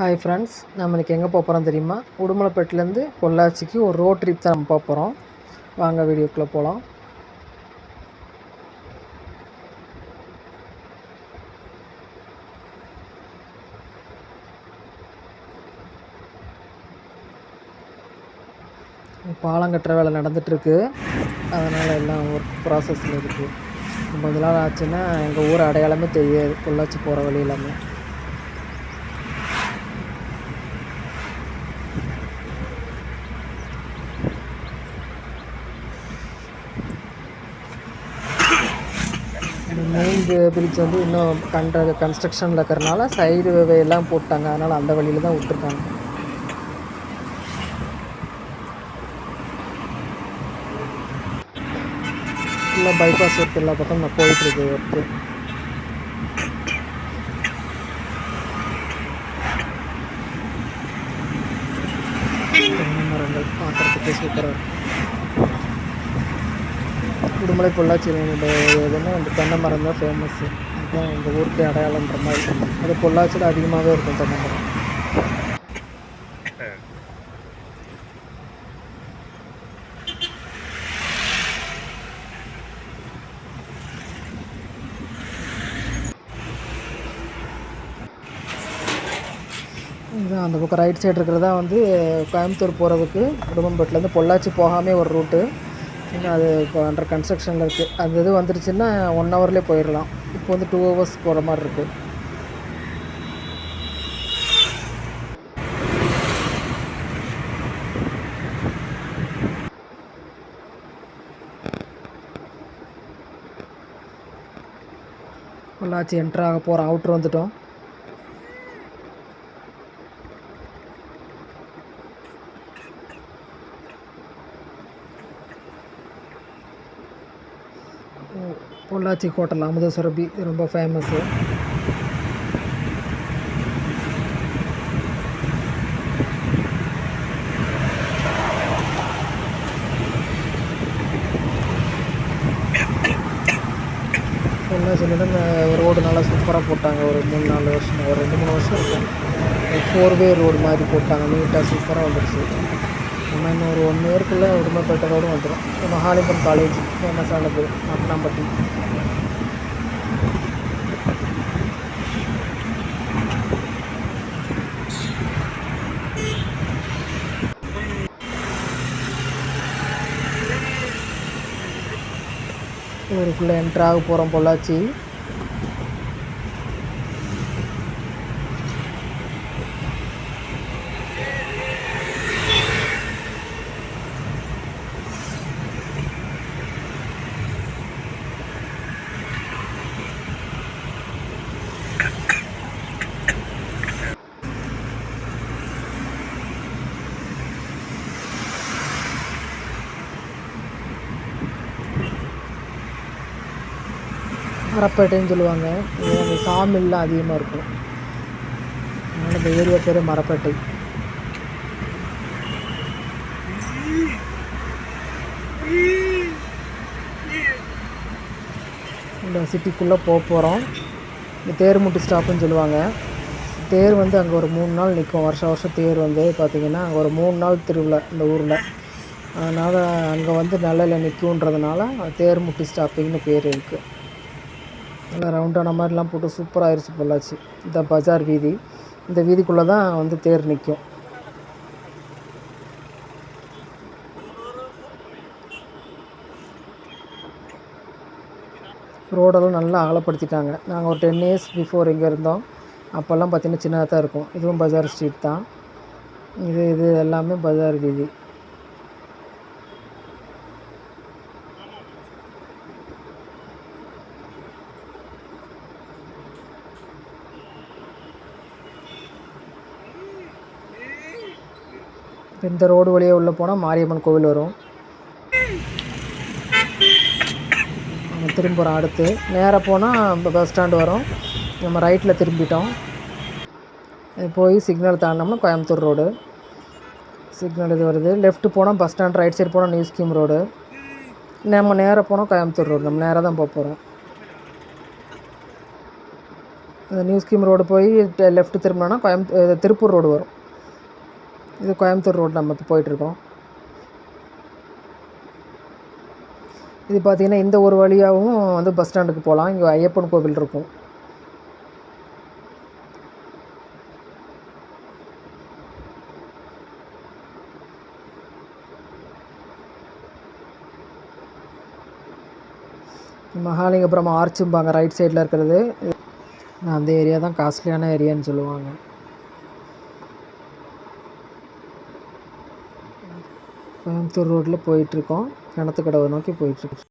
Hi friends நம்ம இன்றைக்கி எங்கே போக போகிறோம் தெரியுமா? உடுமலைப்பேட்டிலேருந்து பொள்ளாச்சிக்கு ஒரு ரோட் ட்ரிப் தான் நம்ம போக போகிறோம் வாங்க வீடியோக்குள்ளே போகலாம் பாலம் கட்டுற வேலை நடந்துகிட்ருக்கு அதனால் எல்லாம் ஒர்க் ப்ராசஸில் இருக்குது கொஞ்ச நாள் ஆச்சுன்னா எங்கள் ஊர் அடையாளமே தெரியாது. பொள்ளாச்சி போகிற வழி எல்லாமே. மெயின் பிரிட்ஜ் வந்து இன்னும் கண்ட கன்ஸ்ட்ரக்ஷனில் இருக்கிறனால சைடு எல்லாம் போட்டாங்க. அதனால் அந்த வழியில் தான் விட்டுருக்காங்க. ஃபுல்லாக பைபாஸ் ஒர்க் எல்லா பக்கம் நான் போயிட்டுருக்கு ஒர்க்கு மரங்கள் பார்க்குறதுக்கு சூப்பராக இருக்கும் உடுமலை பொள்ளாச்சி எதுனா இந்த தென்னை மரம் தான் ஃபேமஸ்ஸு அதுதான் எங்கள் ஊருக்கு அடையாளன்ற மாதிரி. அது பொள்ளாச்சியில் அதிகமாகவே இருக்கும் தென்னை மரம். இதுதான் அந்த பக்கம் ரைட் சைடு இருக்கிறதா வந்து கோயம்புத்தூர் போகிறதுக்கு உடுமம்பேட்டிலேருந்து பொள்ளாச்சி போகாமே ஒரு ரூட்டு இன்னும் அது இப்போ அண்டர் கன்ஸ்ட்ரக்ஷனில் இருக்குது அந்த இது வந்துருச்சுன்னா ஒன் ஹவர்லேயே போயிடலாம். இப்போ வந்து டூ ஹவர்ஸ் போகிற மாதிரி இருக்குது பொள்ளாச்சி என்ட்ராக போகிற அவுட்ரு வந்துட்டோம். பொள்ளாச்சி ஹோட்டல் அமுத சுரபி ரொம்ப ஃபேமஸ்ஸு சொல்லிட்டு ரோடு நல்லா சூப்பராக போட்டாங்க. ஒரு மூணு நாலு வருஷம் ஒரு ரெண்டு மூணு வருஷம் இருக்கும். ஃபோர் வே ரோடு மாதிரி போட்டாங்க. நீட்டாக சூப்பராக வந்துடுச்சு நம்ம இன்னும் ஒரு ஒன் இயர்க்குள்ளே உடுமப்பேட்டை வந்துடும் மகாலிங்கம் காலேஜ் ஃபேமஸானது மட்டனாம்பட்டி ஊருக்குள்ளே என்ட்ராக போகிறோம் பொள்ளாச்சி மரப்பேட்டைன்னு சொல்லுவாங்க. அந்த சாமில்லாம் அதிகமாக இருக்கும். அதனால் இந்த ஏரியா பேர் மரப்பேட்டை. இந்த சிட்டிக்குள்ளே போக போகிறோம் இந்த தேர்முட்டி ஸ்டாப்புன்னு சொல்லுவாங்க. தேர் வந்து அங்கே ஒரு மூணு நாள் நிற்கும் வருஷம் வருஷம் தேர் வந்து பார்த்திங்கன்னா அங்கே ஒரு மூணு நாள் திருவிழா இந்த ஊரில். அதனால் அங்கே வந்து நிழலில் நிற்குன்றதுனால தேர்முட்டி ஸ்டாப்பிங்னு பேர் இருக்குது நல்லா ரவுண்டான மாதிரிலாம் போட்டு சூப்பராக ஆயிடுச்சு பொள்ளாச்சி. இந்த பஜார் வீதி. இந்த வீதிக்குள்ளே தான் வந்து தேர் நிற்கும் ரோடெல்லாம் நல்லா அகலப்படுத்திட்டாங்க நாங்கள் ஒரு டென் இயர்ஸ் பிஃபோர் இங்கே இருந்தோம். அப்போல்லாம் பார்த்திங்கன்னா சின்னதாக தான் இருக்கும். இதுவும் பஜார் ஸ்ட்ரீட் தான். இது இது எல்லாமே பஜார் வீதி. இந்த ரோடு வழியாக உள்ளே போனால் மாரியம்மன் கோவில் வரும். நம்ம திரும்புகிறோம் அடுத்து. நேராக போனால் பஸ் ஸ்டாண்டு வரும். நம்ம ரைட்டில் திரும்பிட்டோம். போய் சிக்னல் தாண்டினோம்னா கோயம்புத்தூர் ரோடு. சிக்னல் இது வருது. லெஃப்ட்டு போனால் பஸ் ஸ்டாண்ட் ரைட் சைடு போனால் நியூ ஸ்கீம் ரோடு. நம்ம நேராக போனால் கோயம்புத்தூர் ரோடு. நம்ம நேராக தான் போக போகிறோம் இந்த நியூ ஸ்கீம் ரோடு போய் லெஃப்ட் திரும்பினோன்னா கோயம்புத்தூர் திருப்பூர் ரோடு வரும். இது கோயம்புத்தூர் ரோடு நம்ம இப்போ போயிட்டுருக்கோம். இது பார்த்திங்கன்னா இந்த ஒரு வழியாகவும் வந்து பஸ் ஸ்டாண்டுக்கு போகலாம். இங்கே ஐயப்பன் கோவில் இருக்கும். மகாலிங்கபுரம் ஆர்ச்சும்பாங்க ரைட் சைடில் இருக்கிறது. அந்த ஏரியா தான் காஸ்ட்லியான ஏரியான்னு சொல்லுவாங்க. கோயம்புத்தூர் ரோட்டில் போயிட்டுருக்கோம் கிணத்துக்கடவை நோக்கி போயிட்டுருக்கோம்